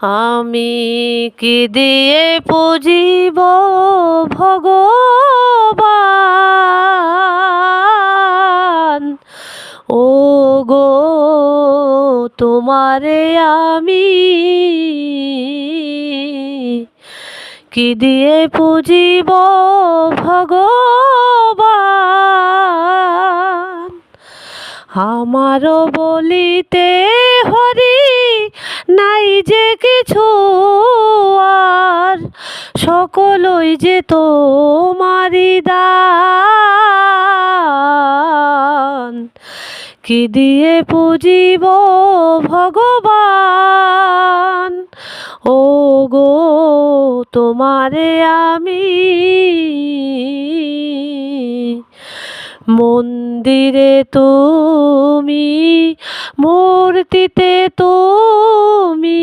আমি কি দিয়ে পুজিব ভগবান? ও গো তোমারে আমি কি দিয়ে পুজিব আমারও বলিতে হরি, নাই যে কিছু আর। সকলই যে তোমারি দান। কি দিয়ে পুজিব ভগবান? ও গো তোমারে আমি মন্দিরে তুমি মূর্তিতে তুমি